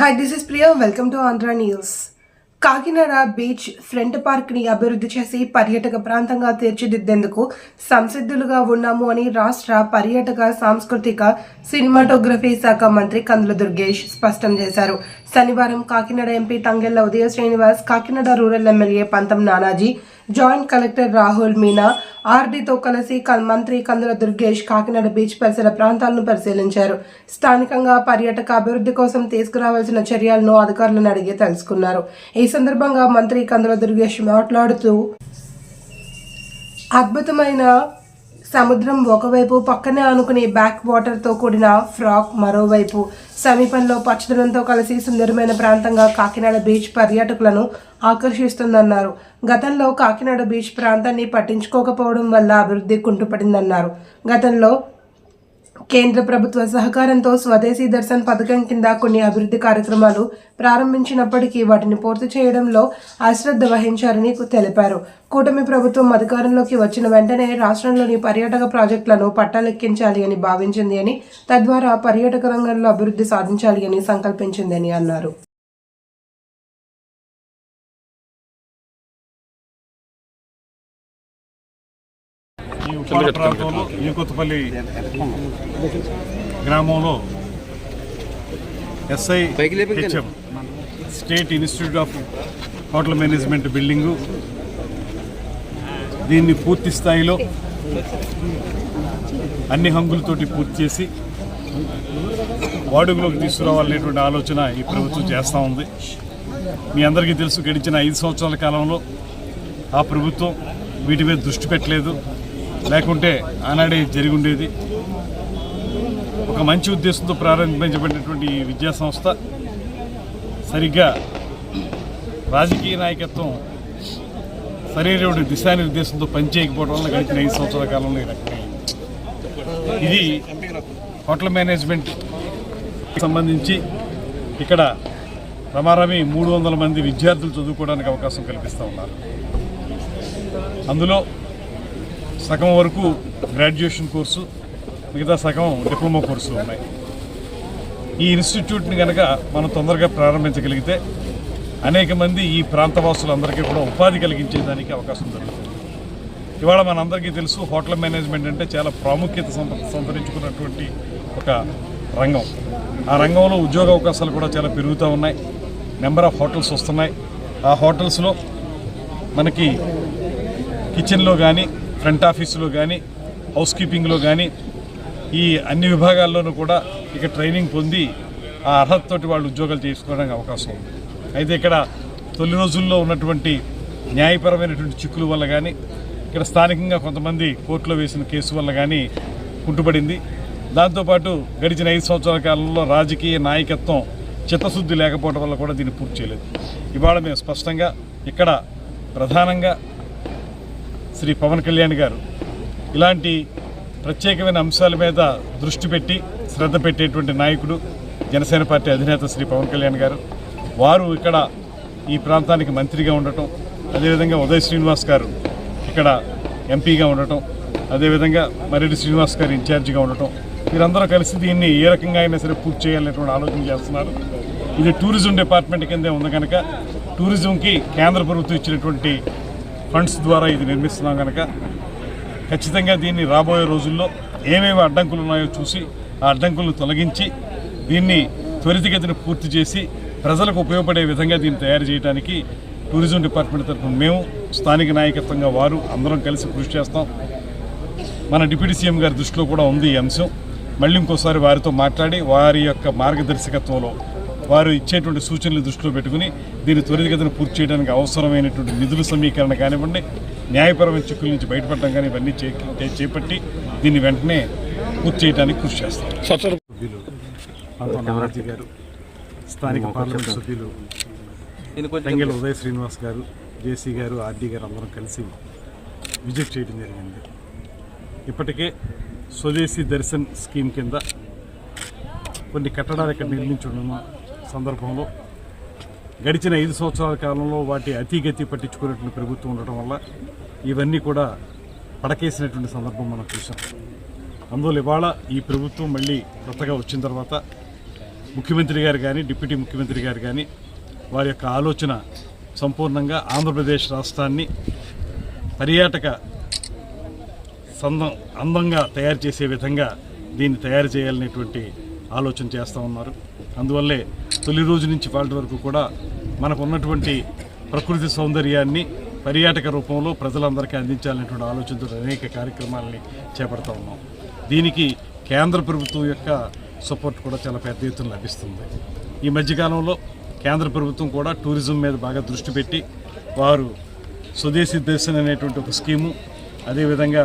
Hi this is Priya welcome to Andhra news Kakinada beach front పార్క్ని అభివృద్ధి చేసి పర్యాటక ప్రాంతంగా తీర్చిదిద్దేందుకు సంసిద్ధులుగా ఉన్నాము అని రాష్ట్ర పర్యాటక సాంస్కృతిక సినిమాటోగ్రఫీ శాఖ మంత్రి కందుల దుర్గేష్ స్పష్టం చేశారు. శనివారం Kakinada MP Thangella Uday Srinivas Kakinada rural MLA Pantham Nanaji joint collector Rahul Meena ఆర్డీతో కలిసి మంత్రి కందుల దుర్గేష్ కాకినాడ బీచ్ పరిసర ప్రాంతాలను పరిశీలించారు. స్థానికంగా పర్యాటక అభివృద్ధి కోసం తీసుకురావాల్సిన చర్యలను అధికారులను అడిగి తెలుసుకున్నారు. ఈ సందర్భంగా మంత్రి కందుల దుర్గేష్ మాట్లాడుతూ అద్భుతమైన సముద్రం ఒకవైపు పక్కనే ఆనుకునే బ్యాక్ వాటర్తో కూడిన ఫ్రాక్ మరోవైపు. సమీపంలో పచ్చదనంతో కలిసి సుందరమైన ప్రాంతంగా కాకినాడ బీచ్ పర్యాటకులను ఆకర్షిస్తుందన్నారు. గతంలో కాకినాడ బీచ్ ప్రాంతాన్ని పట్టించుకోకపోవడం వల్ల అభివృద్ధి కుంటుపడిందన్నారు. గతంలో కేంద్ర ప్రభుత్వ సహకారంతో స్వదేశీ దర్శన్ పథకం కింద కొన్ని అభివృద్ధి కార్యక్రమాలు ప్రారంభించినప్పటికీ వాటిని పూర్తి చేయడంలో అశ్రద్ధ వహించారని తెలిపారు. కూటమి ప్రభుత్వం అధికారంలోకి వచ్చిన వెంటనే రాష్ట్రంలోని పర్యాటక ప్రాజెక్టులను పట్టాలెక్కించాలి అని భావించింది అని తద్వారా పర్యాటక రంగంలో అభివృద్ధి సాధించాలి అని సంకల్పించిందని అన్నారు. ఈ ఉప్పాడ ప్రాంతంలో ఈకొత్తపల్లి గ్రామంలో SI HM state institute of hotel management building. దీన్ని పూర్తి స్థాయిలో అన్ని హంగులతోటి పూర్తి చేసి వాడుకలోకి తీసుకురావాలనేటువంటి ఆలోచన ఈ ప్రభుత్వం చేస్తూ ఉంది. మీ అందరికీ తెలుసు గడిచిన ఐదు సంవత్సరాల కాలంలో ఆ ప్రభుత్వం వీటి మీద దృష్టి పెట్టలేదు. లేకుంటే ఆనాడే జరిగి ఉండేది ఒక మంచి ఉద్దేశంతో ప్రారంభించబడినటువంటి ఈ విద్యా సంస్థ సరిగ్గా రాజకీయ నాయకత్వం సరైనటువంటి దిశానిర్దేశంతో పనిచేయకపోవడం వల్ల గడిచిన ఐదు సంవత్సరాల కాలంలో ఇది హోటల్ మేనేజ్మెంట్ సంబంధించి ఇక్కడ రమారమి మూడు వందల మంది విద్యార్థులు చదువుకోవడానికి అవకాశం కల్పిస్తూ ఉన్నారు. అందులో సగం వరకు గ్రాడ్యుయేషన్ కోర్సు మిగతా సగం డిప్లొమా కోర్సులు ఉన్నాయి. ఈ ఇన్స్టిట్యూట్ని కనుక మనం తొందరగా ప్రారంభించగలిగితే అనేక మంది ఈ ప్రాంతవాసులందరికీ కూడా ఉపాధి కలిగించేదానికి అవకాశం దొరుకుతుంది. ఇవాళ మనందరికీ తెలుసు హోటల్ మేనేజ్మెంట్ అంటే చాలా ప్రాముఖ్యత సంతరించుకున్నటువంటి ఒక రంగం. ఆ రంగంలో ఉద్యోగ అవకాశాలు కూడా చాలా పెరుగుతూ ఉన్నాయి. నెంబర్ ఆఫ్ హోటల్స్ వస్తున్నాయి. ఆ హోటల్స్లో మనకి కిచెన్లో కానీ ఫ్రంట్ ఆఫీసులో కానీ హౌస్ కీపింగ్లో కానీ ఈ అన్ని విభాగాల్లోనూ కూడా ఇక ట్రైనింగ్ పొంది ఆ అర్హతతోటి వాళ్ళు ఉద్యోగాలు చేసుకోవడానికి అవకాశం ఉంది. అయితే ఇక్కడ తొలి రోజుల్లో ఉన్నటువంటి న్యాయపరమైనటువంటి చిక్కుల వల్ల కానీ ఇక్కడ స్థానికంగా కొంతమంది కోర్టులో వేసిన కేసు వల్ల కానీ కుంటుపడింది దాంతోపాటు గడిచిన ఐదు సంవత్సరాల కాలంలో రాజకీయ నాయకత్వం చిత్తశుద్ధి లేకపోవడం వల్ల కూడా దీన్ని పూర్తి చేయలేదు. ఇవాళ మేము స్పష్టంగా ఇక్కడ ప్రధానంగా శ్రీ పవన్ కళ్యాణ్ గారు ఇలాంటి ప్రత్యేకమైన అంశాల మీద దృష్టి పెట్టి శ్రద్ధ పెట్టేటువంటి నాయకుడు జనసేన పార్టీ అధినేత శ్రీ పవన్ కళ్యాణ్ గారు. వారు ఇక్కడ ఈ ప్రాంతానికి మంత్రిగా ఉండటం అదేవిధంగా ఉదయ్ శ్రీనివాస్ గారు ఇక్కడ ఎంపీగా ఉండటం అదేవిధంగా మరెడ్డి శ్రీనివాస్ గారు ఇన్ఛార్జిగా ఉండటం. వీరందరూ కలిసి దీన్ని ఏ రకంగా అయినా సరే పూర్తి చేయాలనేటువంటి ఆలోచన చేస్తున్నారు. ఇది టూరిజం డిపార్ట్మెంట్ కిందే ఉంది కనుక టూరిజంకి కేంద్ర ప్రభుత్వం ఇచ్చినటువంటి ఫండ్స్ ద్వారా ఇది నిర్మిస్తున్నాం కనుక ఖచ్చితంగా దీన్ని రాబోయే రోజుల్లో ఏమేమి అడ్డంకులు ఉన్నాయో చూసి ఆ అడ్డంకులను తొలగించి దీన్ని త్వరితగతిన పూర్తి చేసి ప్రజలకు ఉపయోగపడే విధంగా దీన్ని తయారు చేయడానికి టూరిజం డిపార్ట్మెంట్ తరఫున మేము స్థానిక నాయకత్వంగా వారు అందరం కలిసి కృషి చేస్తాం. మన డిప్యూటీ సీఎం గారి దృష్టిలో కూడా ఉంది ఈ అంశం. మళ్ళీ ఇంకోసారి వారితో మాట్లాడి వారి యొక్క మార్గదర్శకత్వంలో వారు ఇచ్చేటువంటి సూచనలు దృష్టిలో పెట్టుకుని దీన్ని త్వరితగతిన పూర్తి చేయడానికి అవసరమైనటువంటి నిధుల సమీకరణ కానివ్వండి న్యాయపరమైన చిక్కుల నుంచి బయటపడడం కానీ ఇవన్నీ చేపట్టి దీన్ని వెంటనే పూర్తి చేయడానికి కృషి చేస్తాం. సభ్యులు పంతొమ్మిది గారు స్థానిక పార్లమెంట్ సభ్యులు తంగెల ఉదయ్ శ్రీనివాస్ గారు జేసీ గారు ఆర్డీ గారు అందరం కలిసి విజిట్ చేయడం జరిగింది. ఇప్పటికే స్వదేశీ దర్శన్ స్కీమ్ కింద కొన్ని కట్టడాలు ఇక్కడ నిర్మించున్న సందర్భంలో గడిచిన ఐదు సంవత్సరాల కాలంలో వాటి అతిగతి పట్టించుకునేటువంటి ప్రభుత్వం ఉండటం వల్ల ఇవన్నీ కూడా పడకేసినటువంటి సందర్భం మనం చూసాం అందువల్ల ఇవాళ ఈ ప్రభుత్వం మళ్ళీ కొత్తగా వచ్చిన తర్వాత ముఖ్యమంత్రి గారు కానీ డిప్యూటీ ముఖ్యమంత్రి గారు కానీ వారి యొక్క ఆలోచన సంపూర్ణంగా ఆంధ్రప్రదేశ్ రాష్ట్రాన్ని పర్యాటక సందం అందంగా తయారు చేసే విధంగా దీన్ని తయారు చేయాలనేటువంటి ఆలోచన చేస్తూ ఉన్నారు. అందువల్లే తొలి రోజు నుంచి వాళ్ళ వరకు కూడా మనకు ఉన్నటువంటి ప్రకృతి సౌందర్యాన్ని పర్యాటక రూపంలో ప్రజలందరికీ అందించాలనేటువంటి ఆలోచనతో అనేక కార్యక్రమాలని చేపడతా ఉన్నాం. దీనికి కేంద్ర ప్రభుత్వం యొక్క సపోర్ట్ కూడా చాలా పెద్ద ఎత్తున లభిస్తుంది. ఈ మధ్యకాలంలో కేంద్ర ప్రభుత్వం కూడా టూరిజం మీద బాగా దృష్టి పెట్టి వారు స్వదేశీ దర్శన్ అనేటువంటి ఒక స్కీము అదేవిధంగా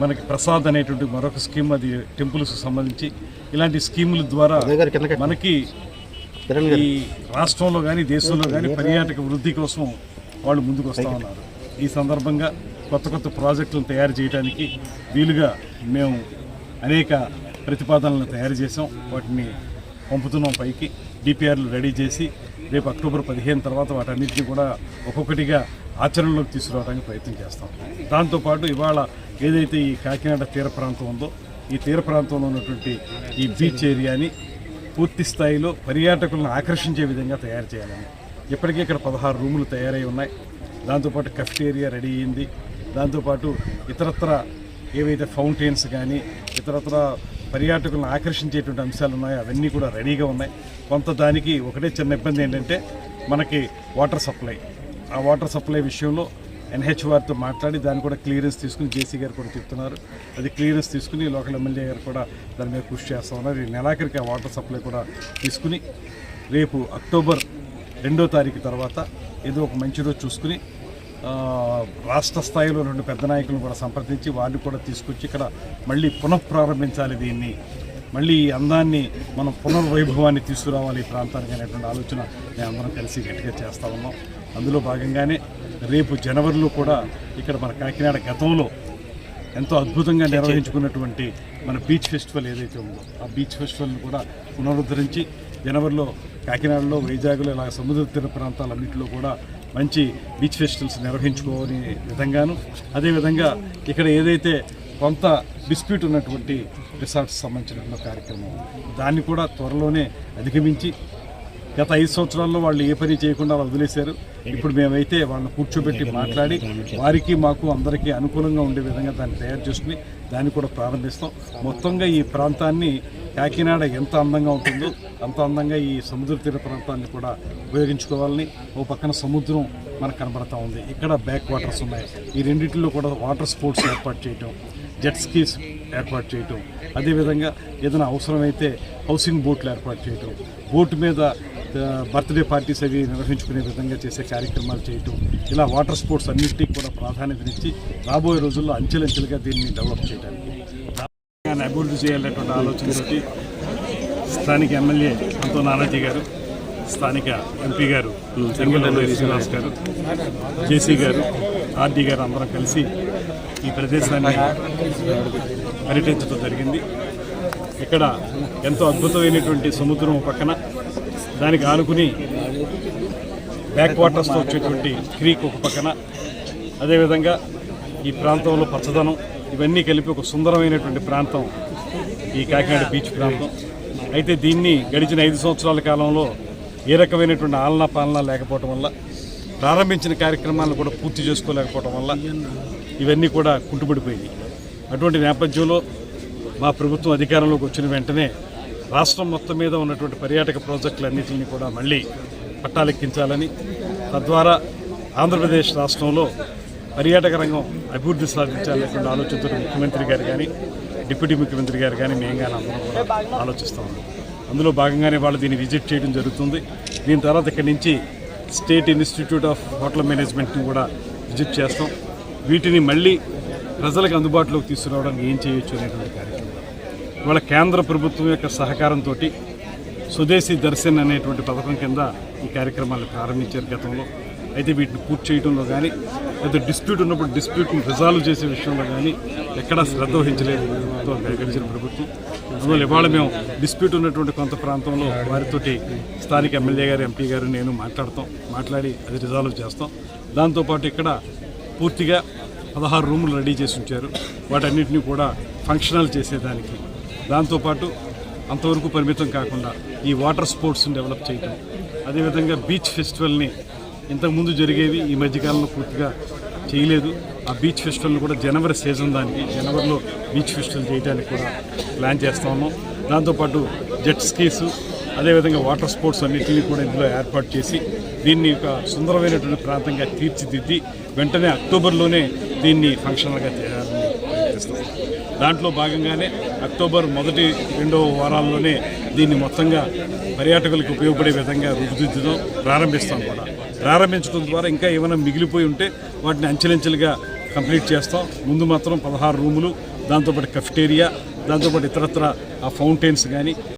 మనకి ప్రసాద్ అనేటువంటి మరొక స్కీమ్ అది టెంపుల్స్ సంబంధించి ఇలాంటి స్కీముల ద్వారా మనకి ఈ రాష్ట్రంలో కానీ దేశంలో కానీ పర్యాటక వృద్ధి కోసం వాళ్ళు ముందుకు వస్తూ ఉన్నారు. ఈ సందర్భంగా కొత్త కొత్త ప్రాజెక్టులను తయారు చేయడానికి వీలుగా మేము అనేక ప్రతిపాదనలను తయారు చేసాం వాటిని పంపుతున్నాం పైకి. డిపిఆర్లు రెడీ చేసి రేపు అక్టోబర్ పదిహేను తర్వాత వాటన్నిటిని కూడా ఒక్కొక్కటిగా ఆచరణలోకి తీసుకురావడానికి ప్రయత్నం చేస్తాం. దాంతోపాటు ఇవాళ ఏదైతే ఈ కాకినాడ తీర ప్రాంతం ఉందో ఈ తీర ప్రాంతంలో ఉన్నటువంటి ఈ బీచ్ ఏరియాని పూర్తి స్థాయిలో పర్యాటకులను ఆకర్షించే విధంగా తయారు చేయాలని. ఇప్పటికే ఇక్కడ పదహారు రూములు తయారై ఉన్నాయి. దాంతోపాటు కఫ్టేరియా రెడీ అయింది. దాంతోపాటు ఇతరత్ర ఏవైతే ఫౌంటైన్స్ కానీ ఇతరత్ర పర్యాటకులను ఆకర్షించేటువంటి అంశాలు ఉన్నాయో అవన్నీ కూడా రెడీగా ఉన్నాయి. కొంత దానికి ఒకటే చిన్న ఇబ్బంది ఏంటంటే మనకి వాటర్ సప్లై ఆ వాటర్ సప్లై విషయంలో ఎన్హెచ్ఆర్తో మాట్లాడి దాన్ని కూడా క్లియరెన్స్ తీసుకుని జేసీ గారు కూడా చెప్తున్నారు. అది క్లియరెన్స్ తీసుకుని లోకల్ ఎమ్మెల్యే గారు కూడా దాని మీద కృషి చేస్తూ ఉన్నారు. ఈ నెలాఖరికి వాటర్ సప్లై కూడా తీసుకుని రేపు అక్టోబర్ రెండో తారీఖు తర్వాత ఏదో ఒక మంచి రోజు చూసుకుని రాష్ట్ర స్థాయిలో రెండు పెద్ద నాయకులను కూడా సంప్రదించి వారిని కూడా తీసుకొచ్చి ఇక్కడ మళ్ళీ పునఃప్రారంభించాలి దీన్ని. మళ్ళీ ఈ అందాన్ని మనం పునర్వైభవాన్ని తీసుకురావాలి ఈ ప్రాంతానికి అనేటువంటి ఆలోచన మేము అందరం కలిసి గట్టిగా చేస్తా ఉన్నాం. అందులో భాగంగానే రేపు జనవరిలో కూడా ఇక్కడ మన కాకినాడ గతంలో ఎంతో అద్భుతంగా నిర్వహించుకున్నటువంటి మన బీచ్ ఫెస్టివల్ ఏదైతే ఉందో ఆ బీచ్ ఫెస్టివల్ని కూడా పునరుద్ధరించి జనవరిలో కాకినాడలో వైజాగ్లో ఇలా సముద్ర తీర ప్రాంతాలన్నింటిలో కూడా మంచి బీచ్ ఫెస్టివల్స్ నిర్వహించుకోని విధంగాను. అదేవిధంగా ఇక్కడ ఏదైతే కొంత డిస్ప్యూట్ ఉన్నటువంటి రిసార్ట్స్ సంబంధించినటువంటి కార్యక్రమం దాన్ని కూడా త్వరలోనే అధిగమించి గత ఐదు సంవత్సరాల్లో వాళ్ళు ఏ పని చేయకుండా వదిలేశారు. ఇప్పుడు మేమైతే వాళ్ళని కూర్చోబెట్టి మాట్లాడి వారికి మాకు అందరికీ అనుకూలంగా ఉండే విధంగా దాన్ని తయారు చేసుకుని దాన్ని కూడా ప్రారంభిస్తాం. మొత్తంగా ఈ ప్రాంతాన్ని కాకినాడ ఎంత అందంగా ఉంటుందో అంత అందంగా ఈ సముద్ర తీర ప్రాంతాన్ని కూడా ఉపయోగించుకోవాలని ఓ పక్కన సముద్రం మనకు కనబడతా ఉంది. ఇక్కడ బ్యాక్ వాటర్స్ ఉన్నాయి. ఈ రెండింటిలో కూడా వాటర్ స్పోర్ట్స్ ఏర్పాటు చేయటం జెట్ స్కీస్ ఏర్పాటు చేయటం అదేవిధంగా ఏదైనా అవసరమైతే హౌసింగ్ బోట్లు ఏర్పాటు చేయటం బోటు మీద బర్త్డే పార్టీస్ అవి నిర్వహించుకునే విధంగా చేసే కార్యక్రమాలు చేయటం ఇలా వాటర్ స్పోర్ట్స్ అన్నింటికి కూడా ప్రాధాన్యతనిచ్చి రాబోయే రోజుల్లో అంచెలంచెలుగా దీన్ని డెవలప్ చేయడానికి. అభివృద్ధి చేయాలనేటువంటి ఆలోచనతోటి స్థానిక ఎమ్మెల్యే అంతో నానాజీ గారు స్థానిక ఎంపీ గారు చెంగల్ శ్రీనివాస్ గారు జేసీ గారు ఆర్డీ గారు అందరం కలిసి ఈ ప్రదేశాన్ని పర్యటించడం జరిగింది. ఇక్కడ ఎంతో అద్భుతమైనటువంటి సముద్రం పక్కన దానికి ఆనుకుని బ్యాక్ వాటర్స్తో వచ్చేటువంటి క్రీక్ ఒక పక్కన. అదేవిధంగా ఈ ప్రాంతంలో పచ్చదనం ఇవన్నీ కలిపి ఒక సుందరమైనటువంటి ప్రాంతం ఈ కాకినాడ బీచ్ ప్రాంతం. అయితే దీన్ని గడిచిన ఐదు సంవత్సరాల కాలంలో ఏ రకమైనటువంటి ఆలనా పాలన లేకపోవటం వల్ల ప్రారంభించిన కార్యక్రమాలను కూడా పూర్తి చేసుకోలేకపోవడం వల్ల ఇవన్నీ కూడా కుంటుపడిపోయింది అటువంటి నేపథ్యంలో మా ప్రభుత్వం అధికారంలోకి వచ్చిన వెంటనే రాష్ట్రం మొత్తం మీద ఉన్నటువంటి పర్యాటక ప్రాజెక్టులన్నింటినీ కూడా మళ్ళీ పట్టాలెక్కించాలని తద్వారా ఆంధ్రప్రదేశ్ రాష్ట్రంలో పర్యాటక రంగం అభివృద్ధి సాధించాలనేటువంటి ఆలోచనతో ముఖ్యమంత్రి గారు కానీ డిప్యూటీ ముఖ్యమంత్రి గారు కానీ మేము కానీ అందరం కూడా ఆలోచిస్తూ ఉన్నాం. అందులో భాగంగానే వాళ్ళు దీన్ని విజిట్ చేయడం జరుగుతుంది. దీని తర్వాత ఇక్కడి నుంచి స్టేట్ ఇన్స్టిట్యూట్ ఆఫ్ హోటల్ మేనేజ్మెంట్ని కూడా విజిట్ చేస్తాం. వీటిని మళ్ళీ ప్రజలకు అందుబాటులోకి తీసుకురావడానికి ఏం చేయొచ్చు అనేటువంటి ఇవాళ కేంద్ర ప్రభుత్వం యొక్క సహకారంతో స్వదేశీ దర్శన్ అనేటువంటి పథకం కింద ఈ కార్యక్రమాలు ప్రారంభించారు గతంలో. అయితే వీటిని పూర్తి చేయడంలో కానీ లేదా డిస్ప్యూట్ ఉన్నప్పుడు డిస్ప్యూట్ని రిజాల్వ్ చేసే విషయంలో కానీ ఎక్కడా శ్రద్ధ వహించలేదు గడిచిన ప్రభుత్వం. అందువల్ల ఇవాళ మేము డిస్ప్యూట్ ఉన్నటువంటి కొంత ప్రాంతంలో వారితోటి స్థానిక ఎమ్మెల్యే గారు ఎంపీ గారు నేను మాట్లాడతాం. మాట్లాడి అది రిజాల్వ్ చేస్తాం. దాంతోపాటు ఇక్కడ పూర్తిగా పదహారు రూములు రెడీ చేసి ఉంచారు. వాటన్నిటిని కూడా ఫంక్షనల్ చేసేదానికి దాంతోపాటు అంతవరకు పరిమితం కాకుండా ఈ వాటర్ స్పోర్ట్స్ని డెవలప్ చేయటం. అదేవిధంగా బీచ్ ఫెస్టివల్ని ఇంతకుముందు జరిగేవి ఈ మధ్యకాలంలో పూర్తిగా చేయలేదు. ఆ బీచ్ ఫెస్టివల్ని కూడా జనవరి సీజన్ దానికి జనవరిలో బీచ్ ఫెస్టివల్ చేయడానికి కూడా ప్లాన్ చేస్తా ఉన్నాం. దాంతోపాటు జెట్ స్కీస్ అదేవిధంగా వాటర్ స్పోర్ట్స్ అన్నింటినీ కూడా ఇందులో ఏర్పాటు చేసి దీన్ని ఒక సుందరమైనటువంటి ప్రాంతంగా తీర్చిదిద్ది వెంటనే అక్టోబర్లోనే దీన్ని ఫంక్షనల్గా చేయాలని ప్రయత్నిస్తాం దాంట్లో భాగంగానే అక్టోబర్ మొదటి రెండవ వారాల్లోనే దీన్ని మొత్తంగా పర్యాటకులకు ఉపయోగపడే విధంగా రూపుదిద్దుదాం ప్రారంభిస్తాం కూడా. ప్రారంభించడం ద్వారా ఇంకా ఏమైనా మిగిలిపోయి ఉంటే వాటిని అంచెలంచెలుగా కంప్లీట్ చేస్తాం. ముందు మాత్రం పదహారు రూములు దాంతోపాటు కఫెటేరియా దాంతోపాటు ఇతరత్ర ఆ ఫౌంటైన్స్ కానీ